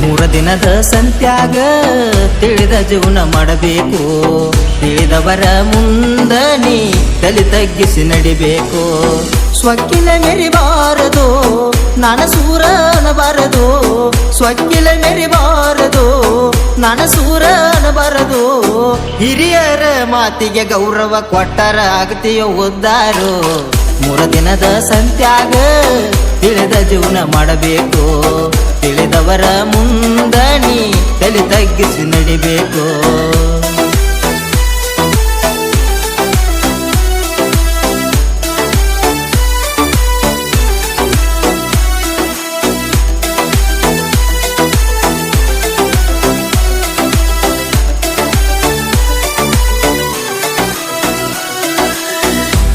ಮೂರ ದಿನದ ಸಂತ್ಯಾಗ ತಿಳಿದ ಜೀವನ ಮಾಡಬೇಕು. ತಿಳಿದವರ ಮುಂದ ನೀ ತಲೆ ತಗ್ಗಿಸಿ ನಡಿಬೇಕು. ಸ್ವಕ್ಕಿಲ ಮೆರಿಬಾರದು ನಾನ ಸೂರನಬಾರದು ಸ್ವಕ್ಕಿಲ ಮೆರಿಬಾರದು ನಾನ ಸೂರನಬಾರದು ಹಿರಿಯರ ಮಾತಿಗೆ ಗೌರವ ಕೊಟ್ಟರ ಆಗ್ತೀಯೋ ಉದ್ದಾರು. ಮೂರ ಸಂತ್ಯಾಗ ತಿಳಿದ ಜೀವನ ಮಾಡಬೇಕು. ತಿಳಿದವರ ಮುಂದಣಿ ತಲೆ ತಗ್ಗಿಸಿ ನಡಿಬೇಕು.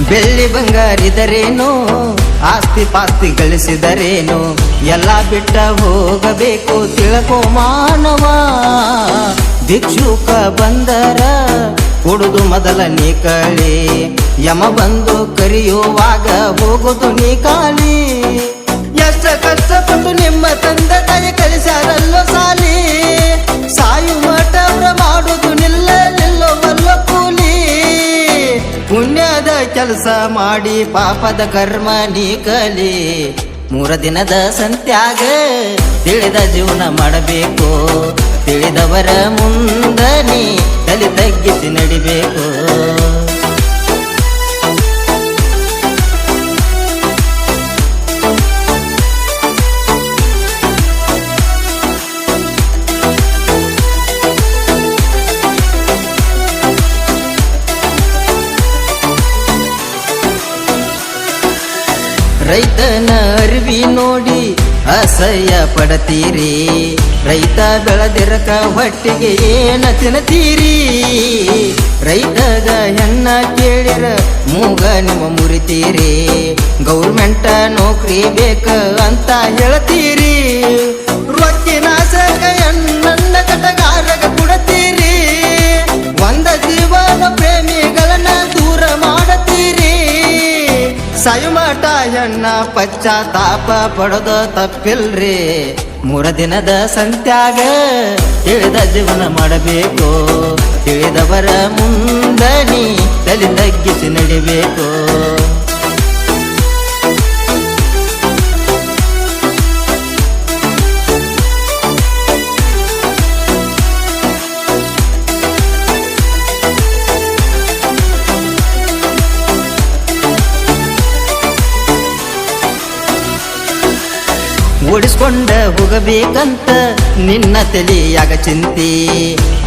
ಬೆಳ್ಳಿ ಬಂಗಾರಿದರೇನು ಆಸ್ತಿ ಪಾಸ್ತಿ ಗಳಿಸಿದರೇನು, ಎಲ್ಲ ಬಿಟ್ಟ ಹೋಗಬೇಕು ತಿಳ್ಕೋ ಮಾನವ. ಭಿಕ್ಷುಕ ಬಂದರ, ಕೊಡುದು ಮೊದಲ ನೀ ಕಳಿ. ಯಮ ಬಂದು ಕರೆಯುವಾಗ ಹೋಗುದು ನೀ ಕಾಲಿ. ಎಷ್ಟ ಕಷ್ಟಪಟ್ಟು ನಿಮ್ಮ ತಂದೆ ತಾಯಿ ಕಳಿಸಾರಲ್ಲೋ ಸಾಲಿ. ಕೆಲಸ ಮಾಡಿ ಪಾಪದ ಕರ್ಮ ನೀ ಕಲಿ. ಮೂರ ದಿನದ ಸಂತ್ಯಾಗ ತಿಳಿದ ಜೀವನ ಮಾಡಬೇಕು. ತಿಳಿದವರ ಮುಂದ ರೈತನ ಅರಿವಿ ನೋಡಿ ಅಸಹ್ಯ ಪಡತೀರಿ. ರೈತ ಬೆಳೆದಿರಕ ಹೊಟ್ಟಿಗೆ ಏನ ತಿನ್ನತೀರಿ ರೈತಗ ಹೆಣ್ಣ ಕೇಳಿರ ಮೂಗ ನಿಮ್ಮ ಮುರಿತೀರಿ. ಗೌರ್ಮೆಂಟ ನೌಕರಿ ಬೇಕ ಅಂತ ಹೇಳ್ತೀರಿ. ರೊಕ್ಕಿನ ಆಸೆಗ ಹೆಣ್ಣನ್ನ ಸಾಯುಮಾಟ ಹೆಣ್ಣ ಪಶ್ಚಾತ್ತಾಪ ಪಡೆದ ತಪ್ಪಿಲ್ರಿ. ಮೂರ ದಿನದ ಸಂತ್ಯಾಗ ತಿಳಿದ ಜೀವನ ಮಾಡಬೇಕು. ತಿಳಿದವರ ಮುಂದನಿ ತಲೆ ತಗ್ಗಿಸಿ ನಡಿಬೇಕು. ಓಡಿಸ್ಕೊಂಡ ಹೋಗಬೇಕಂತ ನಿನ್ನ ತಲೆಯಾಗ ಚಿಂತಿ.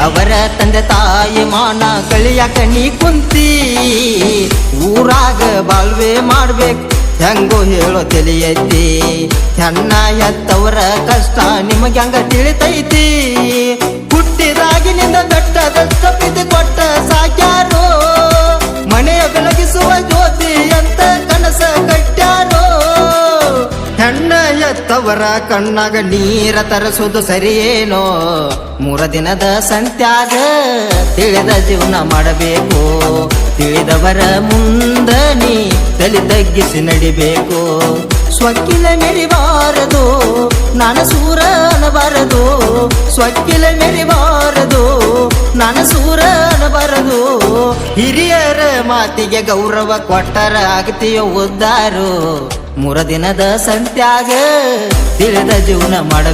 ಅವರ ತಂದೆ ತಾಯಿ ಮಾನ ಕಳಿಯಾಕ ನೀ ಕುಂತಿ. ಊರಾಗ ಬಾಳ್ವೆ ಮಾಡ್ಬೇಕು, ಹೆಂಗೋ ಹೇಳೋ ತಿಳಿಯೈತಿ ಹೆಣ್ಣ ಎತ್ತವರ ಕಷ್ಟ ನಿಮಗೆ ಹಂಗ ತಿಳಿತೈತಿ. ಎತ್ತವರ ಕಣ್ಣಾಗ ನೀರ ತರಸುವುದು ಸರಿಯೇನೋ? ಮೂರ ದಿನದ ಸಂತ್ಯಾಗ ತಿಳಿದ ಜೀವನ ಮಾಡಬೇಕು. ತಿಳಿದವರ ಮುಂದ ನೀ ತಲೆ ತಗ್ಗಿಸಿ ನಡಿಬೇಕು. ಸ್ವಕ್ಕಿಲ ಮೆರಿಬಾರದು ನಾನು ಸೂರ ಅನ್ನಬಾರದು ಸ್ವಕ್ಕಿಲ ಮೆರಿಬಾರದು ನಾನು ಸೂರ ಅನ್ನಬಾರದು ಹಿರಿಯರ ಮಾತಿಗೆ ಗೌರವ ಕೊಟ್ಟರ ಆಗ್ತೀಯೋ ಉದ್ದಾರು. ಮೂರ ದಿನದ ಸಂತ್ಯಾಗ ತಿಳಿದ ಜೀವನ ಮಾಡ